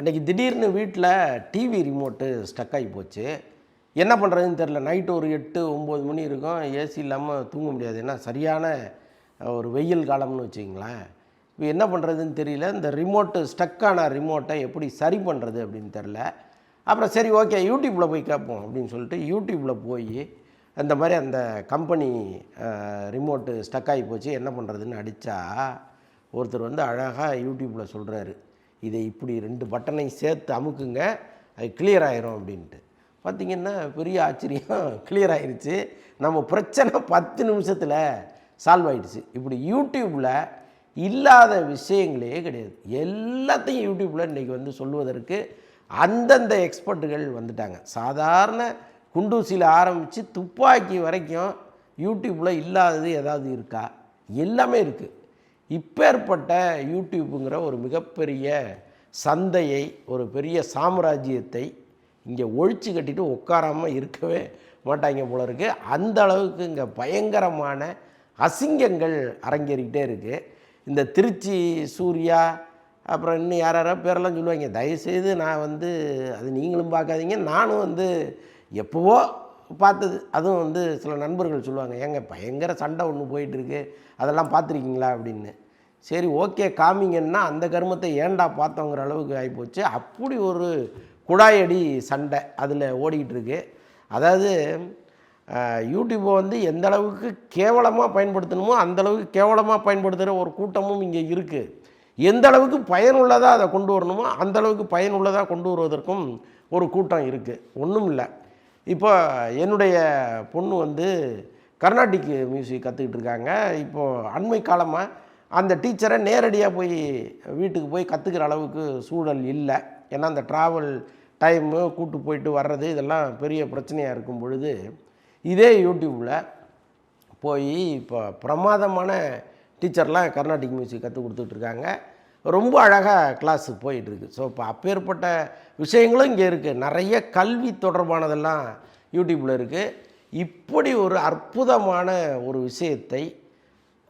அன்றைக்கி திடீர்னு வீட்டில் டிவி ரிமோட்டு ஸ்டக் ஆகி போச்சு. என்ன பண்ணுறதுன்னு தெரில நைட்டு ஒரு எட்டு ஒம்பது மணி இருக்கும். ஏசி இல்லாமல் தூங்க முடியாது. ஏன்னா சரியான ஒரு வெயில் காலம்னு வச்சுக்கிங்களேன். இப்போ என்ன பண்ணுறதுன்னு தெரியல. இந்த ரிமோட்டு ஸ்டக்கான ரிமோட்டை எப்படி சரி பண்ணுறது அப்படின்னு தெரில அப்புறம் சரி ஓகே யூடியூப்பில் போய் கேட்போம் அப்படின்னு சொல்லிட்டு யூடியூப்பில் போய் அந்த மாதிரி அந்த கம்பெனி ரிமோட்டு ஸ்டக் ஆகி போச்சு. என்ன பண்ணுறதுன்னு அடித்தா ஒருத்தர் வந்து அழகாக யூடியூப்பில் சொல்கிறாரு இதை இப்படி ரெண்டு பட்டனையும் சேர்த்து அமுக்குங்க அது கிளியர் ஆயிரும் அப்படின்ட்டு. பார்த்திங்கன்னா பெரிய ஆச்சரியம். கிளியர் ஆயிடுச்சு நம்ம பிரச்சனை பத்து நிமிஷத்தில் சால்வ் ஆயிடுச்சு. இப்படி யூடியூப்பில் இல்லாத விஷயங்களே கிடையாது. எல்லாத்தையும் யூடியூப்பில் இன்றைக்கி வந்து சொல்லுவதற்கு அந்தந்த எக்ஸ்பர்ட்டுகள் வந்துட்டாங்க. சாதாரண குண்டூசியில் ஆரம்பித்து துப்பாக்கி வரைக்கும் யூடியூப்பில் இல்லாதது ஏதாவது இருக்கா? எல்லாமே இருக்குது இப்பேற்பட்ட யூடியூப்புங்கிற ஒரு மிகப்பெரிய சந்தையை ஒரு பெரிய சாம்ராஜ்யத்தை இங்கே ஒழிச்சு கட்டிட்டு உட்காராமல் இருக்கவே மாட்டாங்க போல இருக்குது அந்த அளவுக்கு இங்கே பயங்கரமான அசிங்கங்கள் அரங்கேறிக்கிட்டே இருக்குது இந்த திருச்சி சூர்யா அப்புறம் இன்னும் யார் யாரோ பேரெல்லாம் சொல்லுவாங்க. தயவுசெய்து நான் வந்து அது நீங்களும் பார்க்காதீங்க. நானும் வந்து எப்போவோ பார்த்தது. அதுவும் வந்து சில நண்பர்கள் சொல்லுவாங்க ஏங்க பயங்கர சண்டை ஒன்று போயிட்டுருக்கு. அதெல்லாம் பார்த்துருக்கீங்களா? அப்படின்னு. சரி ஓகே காமிங்கன்னா அந்த கருமத்தை ஏன்டா பார்த்தோங்கிற அளவுக்கு ஆகிப்போச்சு அப்படி ஒரு குழாயடி சண்டை அதில் ஓடிக்கிட்டு இருக்கு அதாவது யூடியூப்பை வந்து எந்த அளவுக்கு கேவலமாக பயன்படுத்தணுமோ அந்த அளவுக்கு கேவலமாக பயன்படுத்துகிற ஒரு கூட்டமும் இங்கே இருக்குது எந்த அளவுக்கு பயனுள்ளதாக அதை கொண்டு வரணுமோ அந்த அளவுக்கு பயனுள்ளதாக கொண்டு வருவதற்கும் ஒரு கூட்டம் இருக்குது ஒன்றும் இல்லை. இப்போ என்னுடைய பொண்ணு வந்து கர்நாடிக் மியூசிக் கற்றுக்கிட்டு இருக்காங்க இப்போது அண்மை காலமாக அந்த டீச்சரை நேரடியாக போய் வீட்டுக்கு போய் கற்றுக்கிற அளவுக்கு சூழல் இல்லை. ஏன்னா அந்த ட்ராவல் டைமு கூட்டு போயிட்டு வர்றது இதெல்லாம் பெரிய பிரச்சனையாக இருக்கும் பொழுது இதே யூடியூப்பில் போய் இப்போ பிரமாதமான டீச்சர்லாம் கர்நாடிக் மியூசிக் கற்றுக் கொடுத்துட்ருக்காங்க ரொம்ப அழகாக கிளாஸுக்கு போயிட்டுருக்கு. ஸோ இப்போ அப்பேற்பட்ட விஷயங்களும் இங்கே இருக்குது நிறைய கல்வி தொடர்பானதெல்லாம் யூடியூப்பில் இருக்குது இப்படி ஒரு அற்புதமான ஒரு விஷயத்தை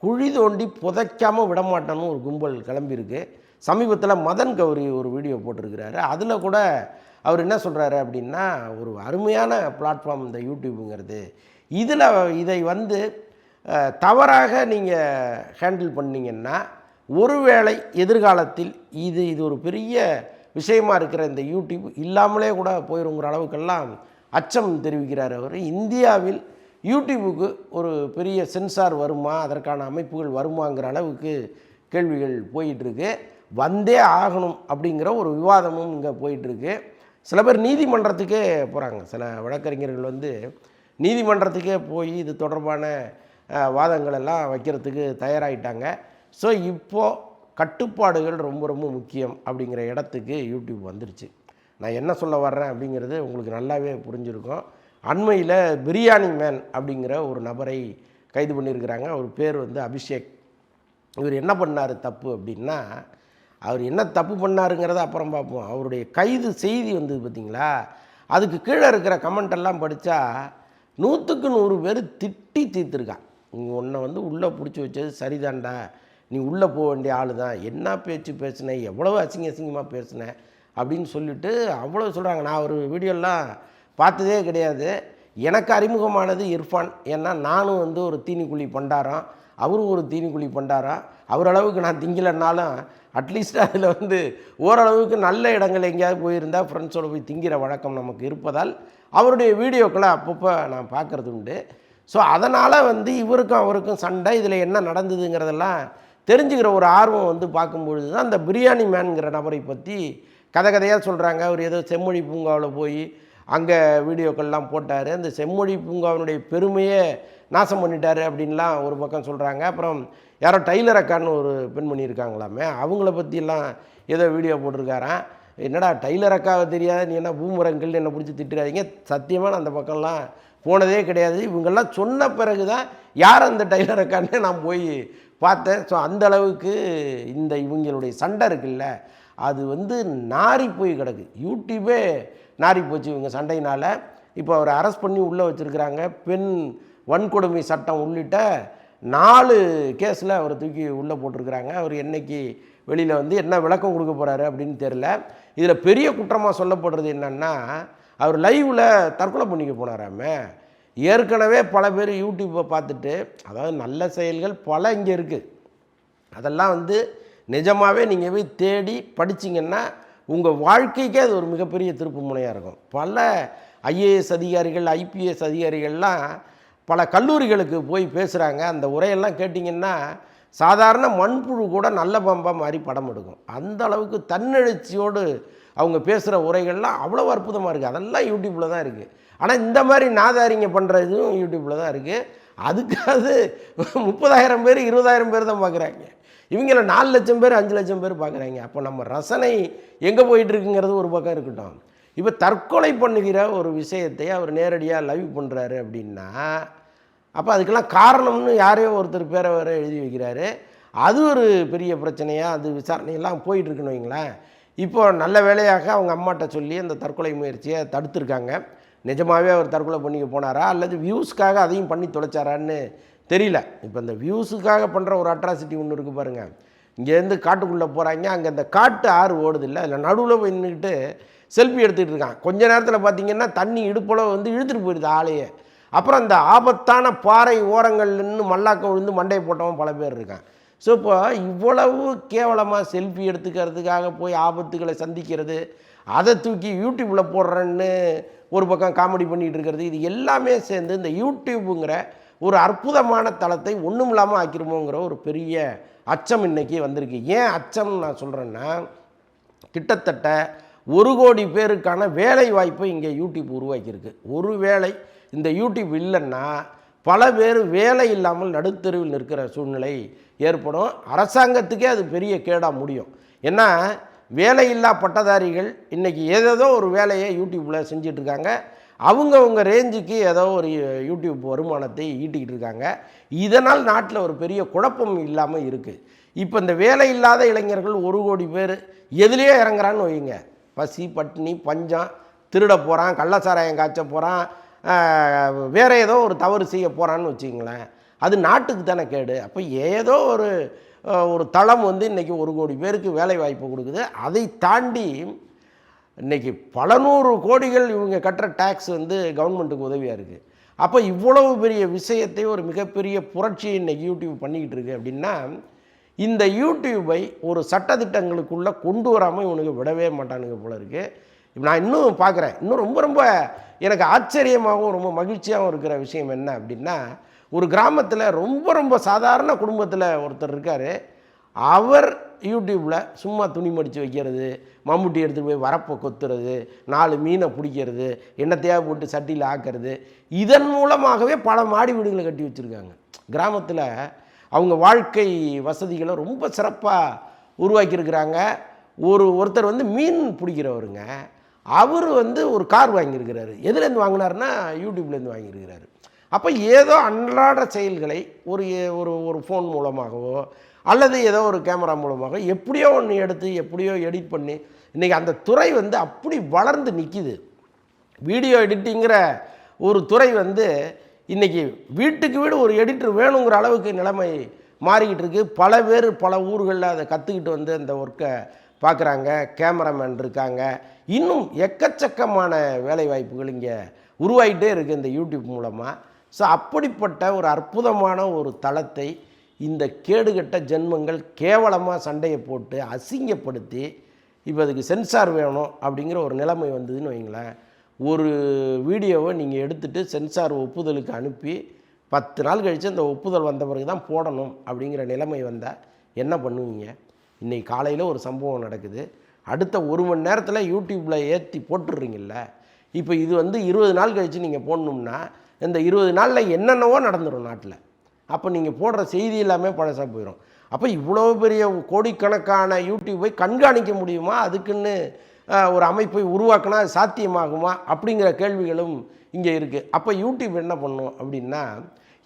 குழி தோண்டி புதைக்காமல் விடமாட்டோன்னு ஒரு கும்பல் கிளம்பியிருக்கு. சமீபத்தில் மதன் கௌரி ஒரு வீடியோ போட்டிருக்கிறாரு. அதில் கூட அவர் என்ன சொல்கிறாரு அப்படின்னா ஒரு அருமையான பிளாட்ஃபார்ம் இந்த யூடியூப்புங்கிறது இதில் இதை வந்து தவறாக நீங்கள் ஹேண்டில் பண்ணிங்கன்னா ஒருவேளை எதிர்காலத்தில் இது இது ஒரு பெரிய விஷயமா இருக்கிற இந்த யூடியூப் இல்லாமலே கூட போயிருங்கிற அளவுக்கெல்லாம் அச்சம் தெரிவிக்கிறார் அவர். இந்தியாவில் யூடியூபுக்கு ஒரு பெரிய சென்சார் வருமா? அதற்கான அமைப்புகள் வருமாங்கிற அளவுக்கு கேள்விகள் போயிட்டுருக்கு. வந்தே ஆகணும் அப்படிங்கிற ஒரு விவாதமும் இங்கே போயிட்டுருக்கு. சில பேர் நீதிமன்றத்துக்கே போகிறாங்க சில வழக்கறிஞர்கள் வந்து நீதிமன்றத்துக்கே போய் இது தொடர்பான வாதங்களெல்லாம் வாதங்கள் எல்லாம் வைக்கிறதுக்கு தயாராகிட்டாங்க ஸோ இப்போது கட்டுப்பாடுகள் ரொம்ப ரொம்ப முக்கியம் அப்படிங்கிற இடத்துக்கு யூடியூப் வந்துருச்சு. நான் என்ன சொல்ல வர்றேன் அப்படிங்கிறது உங்களுக்கு நல்லாவே புரிஞ்சிருக்கும். அண்மையில் பிரியாணி மேன் அப்படிங்கிற ஒரு நபரை கைது பண்ணியிருக்கிறாங்க. அவர் பேர் வந்து அபிஷேக். இவர் என்ன பண்ணார் தப்பு அப்படின்னா அவர் என்ன தப்பு பண்ணாருங்கிறத அப்புறம் பார்ப்போம். அவருடைய கைது செய்தி வந்தது பார்த்திங்களா? அதுக்கு கீழே இருக்கிற கமெண்ட் எல்லாம் படித்தா நூற்றுக்கு நூறு பேர் திட்டி தீர்த்துருக்கான் உன்னை வந்து உள்ளே பிடிச்சி வச்சது சரிதான்டா. நீ உள்ளே போக வேண்டிய ஆள் தான். என்ன பேச்சு பேசினேன் எவ்வளோ அசிங்க அசிங்கமாக பேசின? அப்படின்னு சொல்லிட்டு அவ்வளோ சொல்கிறாங்க நான் ஒரு வீடியோலாம் பார்த்ததே கிடையாது. எனக்கு அறிமுகமானது இர்ஃபான். ஏன்னா நானும் வந்து ஒரு தீனிக்குழி பண்டாரம். அவரும் ஒரு தீனிக்குழி பண்டாரம் அவரளவுக்கு நான் திங்கலைன்னாலும் அட்லீஸ்ட் அதில் வந்து ஓரளவுக்கு நல்ல இடங்கள் எங்கேயாவது போயிருந்தால் ஃப்ரெண்ட்ஸோட போய் திங்கிற வழக்கம் நமக்கு இருப்பதால் அவருடைய வீடியோக்களை அப்பப்போ நான் பார்க்குறது உண்டு. ஸோ அதனால் வந்து இவருக்கும் அவருக்கும் சண்டை. இதில் என்ன நடந்ததுங்கிறதெல்லாம் தெரிஞ்சுக்கிற ஒரு ஆர்வம் வந்து பார்க்கும்பொழுது தான் அந்த பிரியாணி மேன்கிற நபரை பற்றி கதை கதையாக சொல்கிறாங்க அவர் ஏதோ செம்மொழி பூங்காவில் போய் அங்கே வீடியோக்கள்லாம் போட்டார். அந்த செம்மொழி பூங்காவினுடைய பெருமையே நாசம் பண்ணிட்டாரு அப்படின்லாம் ஒரு பக்கம் சொல்கிறாங்க அப்புறம் யாரோ டைலர் அக்கான்னு ஒரு பெண்மணி இருக்காங்களாமே அவங்கள பற்றியெல்லாம் ஏதோ வீடியோ போட்டிருக்காராம். என்னடா டைலர் அக்காவை தெரியாத நீ என்ன பூமரங்கள் என்னை பிடிச்சி திட்டுறாதீங்க. சத்தியமாக நான் அந்த பக்கம்லாம் போனதே கிடையாது. இவங்கெல்லாம் சொன்ன பிறகு தான் யார் அந்த டைலர் அக்கான்னு நான் போய் பார்த்தேன் ஸோ அந்த அளவுக்கு இந்த இவங்களுடைய சண்டை இருக்குல்ல அது வந்து நாரி போய் கிடக்கு. யூடியூபே நாரி போச்சு இவங்க சண்டையினால். இப்போ அவரை அரெஸ்ட் பண்ணி உள்ளே வச்சுருக்கிறாங்க. பெண் வன்கொடுமை சட்டம் உள்ளிட்ட நாலு கேஸில் அவரை தூக்கி உள்ளே போட்டிருக்கிறாங்க. அவர் என்னைக்கு வெளியில் வந்து என்ன விளக்கம் கொடுக்க போகிறாரு அப்படின்னு தெரில இதில் பெரிய குற்றமாக சொல்லப்படுறது என்னென்னா அவர் லைவில் தற்கொலை பண்ணிக்க போனாராமே. ஏற்கனவே பல பேர் யூடியூப்பை பார்த்துட்டு அதாவது நல்ல செயல்கள் பல இங்கே இருக்குது அதெல்லாம் வந்து நிஜமாகவே நீங்கள் போய் தேடி படிச்சிங்கன்னா உங்கள் வாழ்க்கைக்கே அது ஒரு மிகப்பெரிய திருப்பு முனையாக இருக்கும். பல ஐஏஎஸ் அதிகாரிகள் ஐபிஎஸ் அதிகாரிகள்லாம் பல கல்லூரிகளுக்கு போய் பேசுகிறாங்க அந்த உரையெல்லாம் கேட்டிங்கன்னா சாதாரண மண்புழு கூட நல்ல பம்பாக மாதிரி படம் எடுக்கும். அந்த அளவுக்கு தன்னெழுச்சியோடு அவங்க பேசுகிற உரைகள்லாம் அவ்வளோ அற்புதமாக இருக்குது அதெல்லாம் யூடியூப்பில் தான் இருக்குது ஆனால் இந்த மாதிரி நாதாரிங்க பண்ணுற இதுவும் யூடியூப்பில் தான் இருக்குது அதுக்காவது முப்பதாயிரம் பேர் இருபதாயிரம் பேர் தான் பார்க்குறாங்க இவங்கள நாலு லட்சம் பேர் அஞ்சு லட்சம் பேர் பார்க்குறாங்க அப்போ நம்ம ரசனை எங்கே போயிட்டுருக்குங்கிறது ஒரு பக்கம் இருக்கட்டும். இப்போ தற்கொலை பண்ணுகிற ஒரு விஷயத்தை அவர் நேரடியாக லைவ் பண்ணுறாரு அப்படின்னா அப்போ அதுக்கெல்லாம் காரணம்னு யாரையோ ஒருத்தர் பேரை வேறு எழுதி வைக்கிறாரு. அது ஒரு பெரிய பிரச்சனையாக அது விசாரணையெல்லாம் போயிட்டுருக்குன்னு வைங்களேன். இப்போ நல்ல வேலையாக அவங்க அம்மாட்ட சொல்லி அந்த தற்கொலை முயற்சியை தடுத்துருக்காங்க. நிஜமாகவே அவர் தற்கொலை பண்ணிக்க போனாரா? அல்லது வியூஸ்க்காக அதையும் பண்ணி தொலைச்சாரான்னு தெரியல. இப்போ இந்த வியூஸுக்காக பண்ணுற ஒரு அட்ராசிட்டி ஒன்று இருக்குது பாருங்கள் இங்கேருந்து காட்டுக்குள்ளே போகிறாங்க அங்கே அந்த காட்டு ஆறு ஓடுது இல்லை அதில் நடுவில் போய் நின்றுக்கிட்டு செல்ஃபி எடுத்துகிட்டு இருக்கான். கொஞ்ச நேரத்தில் பார்த்தீங்கன்னா தண்ணி இடுப்பளவு வந்து இழுத்துட்டு போயிடுது ஆளையே. அப்புறம் அந்த ஆபத்தான பாறை ஓரங்கள் நின்று மல்லாக்க விழுந்து மண்டையை போட்டவன் பல பேர் இருக்கான். ஸோ இப்போ இவ்வளவு கேவலமாக செல்ஃபி எடுத்துக்கிறதுக்காக போய் ஆபத்துகளை சந்திக்கிறது அதை தூக்கி யூடியூப்பில் போடுறேன்னு ஒரு பக்கம் காமெடி பண்ணிகிட்டு இருக்கிறது இது எல்லாமே சேர்ந்து இந்த யூடியூப்புங்கிற ஒரு அற்புதமான தளத்தை ஒன்றும் இல்லாமல் ஆக்கிருமோங்கிற ஒரு பெரிய அச்சம் இன்னைக்கு வந்திருக்கு. ஏன் அச்சம்னு நான் சொல்கிறேன்னா கிட்டத்தட்ட ஒரு கோடி பேருக்கான வேலை வாய்ப்பை இங்கே யூடியூப் உருவாக்கியிருக்கு. ஒரு வேலை இந்த யூடியூப் இல்லைன்னா பல பேர் வேலை இல்லாமல் நடுத்தெருவில் நிற்கிற சூழ்நிலை ஏற்படும். அரசாங்கத்துக்கே அது பெரிய கேடாக முடியும். ஏன்னா வேலையில்லா பட்டதாரிகள் இன்றைக்கி ஏதேதோ ஒரு வேலையை யூடியூப்பில் செஞ்சிட்ருக்காங்க அவங்கவுங்க ரேஞ்சுக்கு ஏதோ ஒரு யூடியூப் வருமானத்தை ஈட்டிக்கிட்டு இருக்காங்க. இதனால் நாட்டில் ஒரு பெரிய குழப்பம் இல்லாமல் இருக்குது இப்போ இந்த வேலை இல்லாத இளைஞர்கள் ஒரு கோடி பேர் எதுலேயோ இறங்குறான்னு வைங்க பசி பட்டினி பஞ்சம் திருட போகிறான் கள்ளச்சாராயம் காய்ச்ச போகிறான் வேறு ஏதோ ஒரு தவறு செய்ய போகிறான்னு வச்சிங்களேன் அது நாட்டுக்கு தானே கேடு. அப்போ ஏதோ ஒரு ஒரு தளம் வந்து இன்றைக்கி ஒரு கோடி பேருக்கு வேலை வாய்ப்பு கொடுக்குது. அதை தாண்டி இன்றைக்கி பல நூறு கோடிகள் இவங்க கட்டுற டேக்ஸ் வந்து கவர்மெண்ட்டுக்கு உதவியாக இருக்குது அப்போ இவ்வளவு பெரிய விஷயத்தை ஒரு மிகப்பெரிய புரட்சி இன்றைக்கி யூடியூப் பண்ணிக்கிட்டு இருக்கு அப்படின்னா இந்த யூடியூபை ஒரு சட்டத்திட்டங்களுக்குள்ளே கொண்டு வராமல் இவனுக்கு விடவே மாட்டானுங்க போல இருக்குது நான் இன்னும் பார்க்குறேன். இன்னும் ரொம்ப ரொம்ப எனக்கு ஆச்சரியமாகவும் ரொம்ப மகிழ்ச்சியாகவும் இருக்கிற விஷயம் என்ன அப்படின்னா ஒரு கிராமத்தில் ரொம்ப ரொம்ப சாதாரண குடும்பத்தில் ஒருத்தர் இருக்கார். அவர் யூடியூப்பில் சும்மா துணி மடித்து வைக்கிறது மம்முட்டி எடுத்துகிட்டு போய் வரப்பை கொத்துறது நாலு மீனை பிடிக்கிறது எண்ணெத்தையாக போட்டு சட்டியில் ஆக்கிறது இதன் மூலமாகவே பல மாடி வீடுகளை கட்டி வச்சுருக்காங்க. கிராமத்தில் அவங்க வாழ்க்கை வசதிகளை ரொம்ப சிறப்பாக உருவாக்கியிருக்கிறாங்க. ஒரு ஒருத்தர் வந்து மீன் பிடிக்கிறவருங்க. அவர் வந்து ஒரு கார் வாங்கியிருக்கிறாரு. எதுலேருந்து வாங்கினாருன்னா யூடியூப்லேருந்து வாங்கியிருக்கிறாரு. அப்போ ஏதோ அன்றாட செயல்களை ஒரு ஒரு ஒரு ஃபோன் மூலமாகவோ அல்லது ஏதோ ஒரு கேமரா மூலமாக எப்படியோ ஒன்று எடுத்து எப்படியோ எடிட் பண்ணி இன்றைக்கி அந்த துறை வந்து அப்படி வளர்ந்து நிற்கிது வீடியோ எடிட்டிங்கிற ஒரு துறை வந்து இன்றைக்கி வீட்டுக்கு வீடு ஒரு எடிட்டர் வேணுங்கிற அளவுக்கு நிலைமை மாறிக்கிட்டு இருக்குது பல பேர் பல ஊர்களில் அதை கற்றுக்கிட்டு வந்து அந்த ஒர்க்கை பார்க்குறாங்க கேமராமேன் இருக்காங்க. இன்னும் எக்கச்சக்கமான வேலை வாய்ப்புகள் இங்கே உருவாகிட்டே இருக்குது இந்த யூடியூப் மூலமாக ஸோ அப்படிப்பட்ட ஒரு அற்புதமான ஒரு தளத்தை இந்த கேடுகட்ட ஜென்மங்கள் கேவலமாக சண்டையை போட்டு அசிங்கப்படுத்தி இப்போ அதுக்கு சென்சார் வேணும் அப்படிங்கிற ஒரு நிலைமை வந்ததுன்னு வைங்களேன். ஒரு வீடியோவை நீங்கள் எடுத்துகிட்டு சென்சார் ஒப்புதலுக்கு அனுப்பி பத்து நாள் கழித்து அந்த ஒப்புதல் வந்த பிறகு தான் போடணும் அப்படிங்கிற நிலைமை வந்தால் என்ன பண்ணுவீங்க? இன்றைக்கி காலையில் ஒரு சம்பவம் நடக்குது. அடுத்த ஒரு மணி நேரத்தில் யூடியூப்பில் ஏற்றி போட்டுடுறீங்கல்ல இப்போ இது வந்து இருபது நாள் கழித்து நீங்கள் போடணும்னா இந்த இருபது நாளில் என்னென்னவோ நடந்துடும் நாட்டில். அப்போ நீங்கள் போடுற செய்தி எல்லாமே பழசாக போயிடும் அப்போ இவ்வளோ பெரிய கோடிக்கணக்கான யூடியூப்பை கண்காணிக்க முடியுமா? அதுக்குன்னு ஒரு அமைப்பை உருவாக்கினா அது சாத்தியமாகுமா? அப்படிங்கிற கேள்விகளும் இங்கே இருக்குது அப்போ யூடியூப் என்ன பண்ணும் அப்படின்னா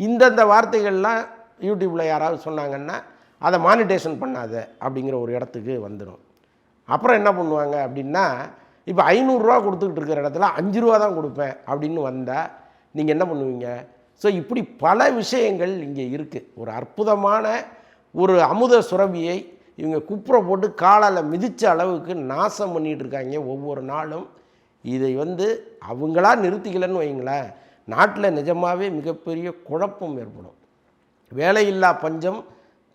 இந்தந்த வார்த்தைகள்லாம் யூடியூப்பில் யாராவது சொன்னாங்கன்னா அதை மானிட்டேஷன் பண்ணாத அப்படிங்கிற ஒரு இடத்துக்கு வந்துடும் அப்புறம் என்ன பண்ணுவாங்க அப்படின்னா இப்போ ஐநூறுரூவா கொடுத்துக்கிட்டு இருக்கிற இடத்துல அஞ்சு ரூபா தான் கொடுப்பேன் அப்படின்னு வந்தால் நீங்கள் என்ன பண்ணுவீங்க? ஸோ இப்படி பல விஷயங்கள் இங்கே இருக்குது ஒரு அற்புதமான ஒரு அமுத சுரபியை இவங்க குப்புற போட்டு காலால் மிதித்த அளவுக்கு நாசம் பண்ணிகிட்டு இருக்காங்க ஒவ்வொரு நாளும். இதை வந்து அவங்களா நிறுத்திக்கலன்னு வைங்களேன் நாட்டில் நிஜமாகவே மிகப்பெரிய குழப்பம் ஏற்படும். வேலையில்லா பஞ்சம்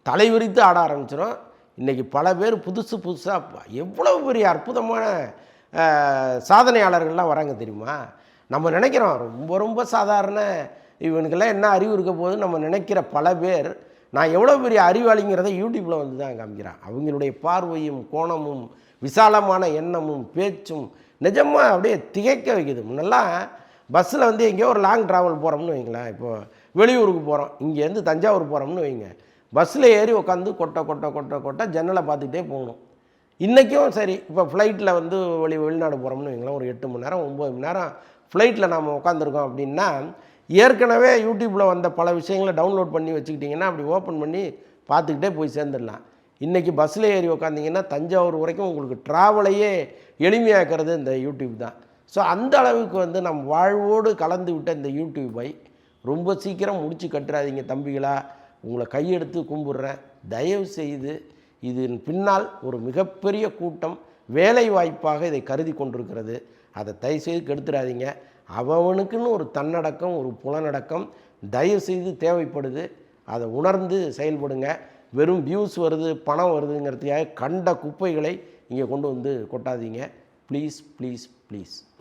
தலைவிரித்து ஆட ஆரம்பிச்சிடும் இன்றைக்கி பல பேர் புதுசு புதுசாக எவ்வளவு பெரிய அற்புதமான சாதனையாளர்கள்லாம் வராங்க தெரியுமா? நம்ம நினைக்கிறோம் ரொம்ப ரொம்ப சாதாரண இவனுக்கெல்லாம் என்ன அறிவு இருக்க போது நம்ம நினைக்கிற பல பேர் நான் எவ்வளோ பெரிய அறிவாளிங்கிறத யூடியூப்பில் வந்து தான் காமிக்கிறேன். அவங்களுடைய பார்வையும் கோணமும் விசாலமான எண்ணமும் பேச்சும் நிஜமாக அப்படியே திகைக்க வைக்குது. முன்னெல்லாம் பஸ்ஸில் வந்து எங்கேயோ ஒரு லாங் ட்ராவல் போகிறோம்னு வைங்களேன். இப்போ வெளியூருக்கு போகிறோம் இங்கேருந்து தஞ்சாவூர் போகிறோம்னு வைங்க. பஸ்ஸில் ஏறி உட்காந்து கொட்டை கொட்டை கொட்டை கொட்டை ஜன்னலை பார்த்துக்கிட்டே போகணும். இன்றைக்கும் சரி இப்போ ஃப்ளைட்டில் வந்து வெளி வெளிநாடு போகிறோம்னு வைங்களேன் ஒரு எட்டு மணி நேரம் ஒம்பது மணி நேரம் ஃப்ளைட்டில் நாம் உட்காந்துருக்கோம் அப்படின்னா ஏற்கனவே யூடியூப்பில் வந்த பல விஷயங்களை டவுன்லோட் பண்ணி வச்சுக்கிட்டிங்கன்னா அப்படி ஓப்பன் பண்ணி பார்த்துக்கிட்டே போய் சேர்ந்துடலாம். இன்றைக்கி பஸ்ஸில் ஏறி உக்காந்திங்கன்னா தஞ்சாவூர் வரைக்கும் உங்களுக்கு ட்ராவலையே எளிமையாக்குறது இந்த யூடியூப் தான். ஸோ அந்த அளவுக்கு வந்து நம் வாழ்வோடு கலந்து விட்ட இந்த யூடியூப்பை ரொம்ப சீக்கிரம் முடிச்சு கட்டுறாதீங்க தம்பிகளா. உங்களை கையெடுத்து கும்பிடுறேன். தயவு செய்து இதன் பின்னால் ஒரு மிகப்பெரிய கூட்டம் வேலை வாய்ப்பாக இதை கருதி கொண்டிருக்கிறது. அதை தயவுசெய்து கெடுத்துடாதீங்க. அவனுக்குன்னு ஒரு தன்னடக்கம் ஒரு புலனடக்கம் தயவு செய்து தேவைப்படுது. அதை உணர்ந்து செயல்படுங்க. வெறும் வியூஸ் வருது பணம் வருதுங்கிறதுக்காக கண்ட குப்பைகளை இங்கே கொண்டு வந்து கொட்டாதீங்க. Please please please